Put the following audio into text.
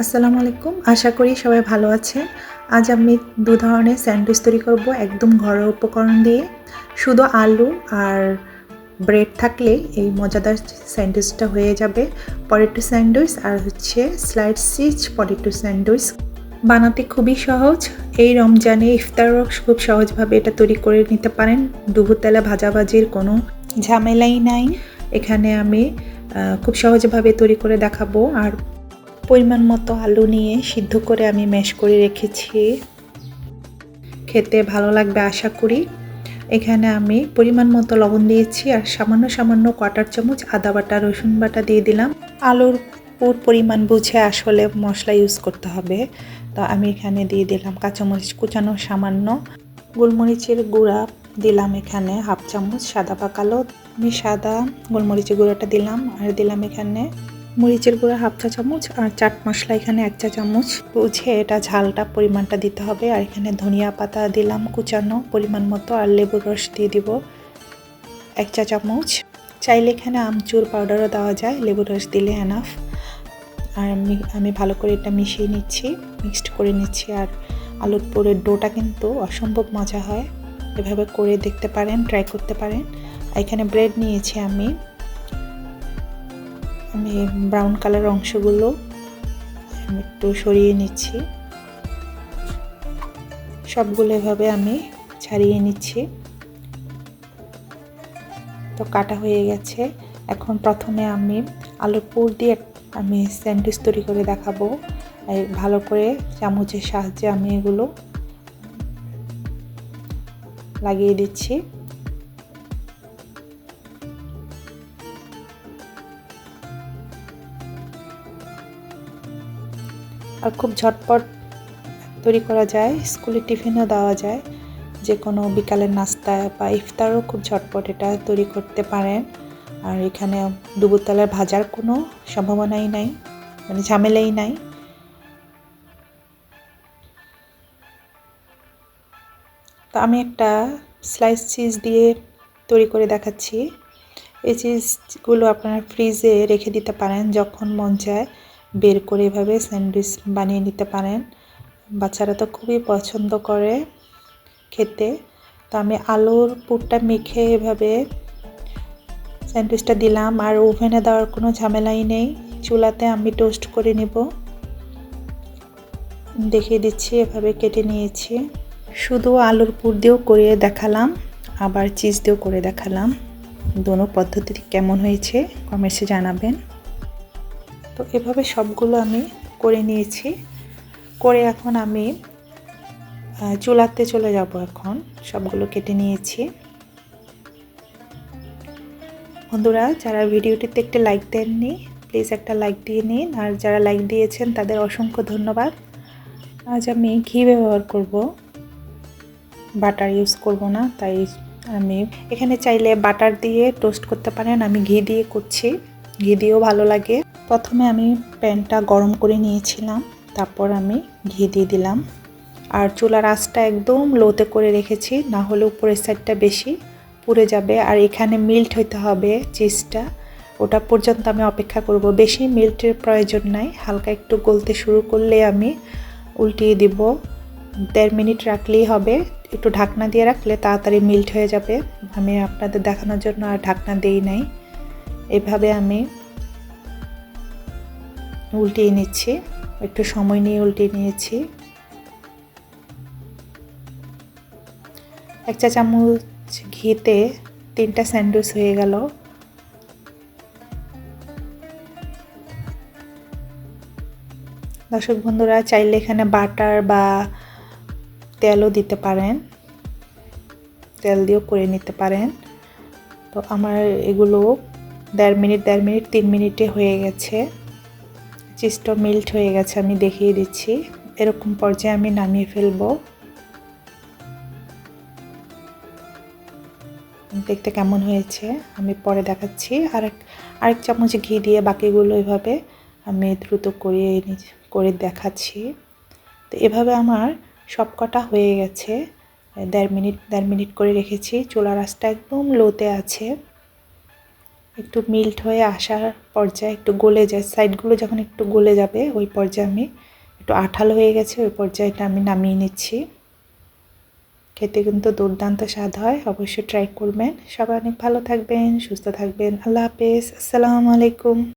আসসালামু আলাইকুম। আশা করি সবাই ভালো আছেন আজ আমি দু ধরনের স্যান্ডউইচ তৈরি করব, একদম ঘরোয়া উপকরণ দিয়ে। শুধু আলু আর ব্রেড থাকলে এই মজাদার স্যান্ডউইচটা হয়ে যাবে। পটেটো স্যান্ডউইচ আর হচ্ছে স্লাইড সিচ পটেটো স্যান্ডউইচ। বানাতে খুবই সহজ। এই রমজানে ইফতারও খুব সহজভাবে এটা তৈরি করে নিতে পারেন। ডুবু ভাজাভাজির কোনো ঝামেলাই নাই। এখানে আমি খুব সহজভাবে তৈরি করে দেখাবো। আর পরিমাণ মতো আলু নিয়ে সিদ্ধ করে আমি ম্যাশ করে রেখেছি। খেতে ভালো লাগবে আশা করি। এখানে আমি পরিমাণ মতো লবণ দিয়েছি আর সামান্য সামান্য কোয়াটার চামচ আদা বাটা, রসুন বাটা দিয়ে দিলাম। আলুর পুর পরিমাণ বুঝে আসলে মশলা ইউজ করতে হবে। তো আমি এখানে দিয়ে দিলাম কাঁচামরিচ কুচানো সামান্য। গোলমরিচের গুঁড়া দিলাম এখানে হাফ চামচ সাদা বা কালো। আমি সাদা গোলমরিচের গুঁড়োটা দিলাম আর দিলাম এখানে মরিচের গুঁড়া হাফ চা চামচ আর চাট মশলা এখানে এক চা চামচ। বুঝে এটা ঝালটা পরিমাণটা দিতে হবে। আর এখানে ধনিয়া পাতা দিলাম কুচানো পরিমাণ মতো আর লেবুর রস দিয়ে দিব এক চা চামচ। চাইলে এখানে আমচুর পাউডারও দেওয়া যায়, লেবুর রস দিলে এনাফ আর আমি আমি ভালো করে এটা মিশিয়ে নিচ্ছি মিক্সড করে নিচ্ছি। আর আলুর পুরের ডোটা কিন্তু অসম্ভব মজা হয়। এভাবে করে দেখতে পারেন ট্রাই করতে পারেন। এখানে ব্রেড নিয়েছি আমি। ব্রাউন কালার অংশগুলো আমি একটু সরিয়ে নিচ্ছি। সবগুলো এভাবে আমি ছাড়িয়ে নিচ্ছি। তো কাটা হয়ে গেছে। এখন প্রথমে আমি আলুর পুর দিয়ে আমি স্যান্ডউইচ তৈরি করে দেখাবো। ভালো করে চামচের সাহায্যে আমি এগুলো লাগিয়ে দিচ্ছি। আর খুব ঝটপট তৈরি করা যায়। স্কুলে টিফিনও দেওয়া যায়। যে কোনো বিকালের নাস্তা বা ইফতারও খুব ঝটপট এটা তৈরি করতে পারেন। আর এখানে দুবুতলার ভাজার কোনো সম্ভাবনাই নাই মানে ঝামেলাই নাই। তো আমি একটা স্লাইস চিজ দিয়ে তৈরি করে দেখাচ্ছি। এই চিজগুলো আপনারা ফ্রিজে রেখে দিতে পারেন যখন মন চায়। বের করে এভাবে স্যান্ডউইচ বানিয়ে নিতে পারেন। বাচ্চারা তো খুবই পছন্দ করে খেতে। তো আমি আলুর পুরটা মেখে এভাবে স্যান্ডউইচটা দিলাম। আর ওভেনে দেওয়ার কোনো ঝামেলাই নেই। চুলাতে আমি টোস্ট করে নিব। দেখিয়ে দিচ্ছি, এভাবে কেটে নিয়েছি। শুধু আলুর পুর দিয়েও করে দেখালাম, আবার চিজ দিয়েও করে দেখালাম। দোনো পদ্ধতি কেমন হয়েছে, কমেন্টসে জানাবেন। তো এভাবে সবগুলো আমি করে নিয়েছি। করে এখন আমি চুলাতে চলে যাব এখন। সবগুলো কেটে নিয়েছি। বন্ধুরা, যারা ভিডিওটিতে একটা লাইক দেননি প্লিজ একটা লাইক দিয়ে নিন। আর যারা লাইক দিয়েছেন, তাদের অসংখ্য ধন্যবাদ। আজ আমি ঘি ব্যবহার করব। বাটার ইউজ করব না, তাই আমি এখানে চাইলে বাটার দিয়ে টোস্ট করতে পারেন। আমি ঘি দিয়ে করছি। ঘি দিয়েও ভালো লাগে। প্রথমে আমি প্যানটা গরম করে নিয়েছিলাম, তারপর আমি ঘি দিয়ে দিলাম। আর চুলার আঁচটা একদম লোতে করে রেখেছি, না হলে উপরের সাইডটা বেশি পুড়ে যাবে। আর এখানে মিল্ট হইতে হবে চিজটা, ওটা পর্যন্ত আমি অপেক্ষা করব। বেশি মিল্টের প্রয়োজন নাই, হালকা একটু গলতে শুরু করলে আমি উল্টিয়ে দিব। দেড় মিনিট রাখলেই হবে, একটু ঢাকনা দিয়ে রাখলে তাড়াতাড়ি মিল্ট হয়ে যাবে। আমি আপনাদের দেখানোর জন্য আর ঢাকনা দেই নাই। এভাবে আমি উল্টিয়ে নিচ্ছি। একটু সময় নিয়ে উল্টিয়ে নিয়েছি। এক চা চামচ ঘিতে তিনটা স্যান্ডউইচ হয়ে গেল। দর্শক বন্ধুরা, চাইলে এখানে বাটার বা তেলও দিতে পারেন। তেল দিয়েও করে নিতে পারেন। তো আমার এগুলো দেড় মিনিট দেড় মিনিট, তিন মিনিটে হয়ে গেছে। চিজটা মেল্ট হয়ে গেছে, আমি দেখিয়ে দিচ্ছি। এরকম পর্যায়ে আমি নামিয়ে ফেলব। দেখতে কেমন হয়েছে, আমি পরে দেখাচ্ছি। আরেক আরেক চামচ ঘি দিয়ে বাকিগুলো এভাবে আমি দ্রুত করিয়ে করে দেখাচ্ছি। তো এভাবে আমার সব কটা হয়ে গেছে। দেড় মিনিট দেড় মিনিট করে রেখেছি। চুলা রাসটা একদম লোতে আছে। একটু মিল্ট হয়ে আসার পর্যায়ে একটু গলে যায়। সাইডগুলো যখন একটু গলে যাবে, ওই পর্যায়ে আমি একটু আঠাল হয়ে গেছে, ওই পর্যায়েটা আমি নামিয়ে নিচ্ছি। খেতে কিন্তু দুর্দান্ত স্বাদ হয়, অবশ্যই ট্রাই করবেন। সবাই অনেক ভালো থাকবেন, সুস্থ থাকবেন। আল্লাহ হাফেজ। আসসালামু আলাইকুম।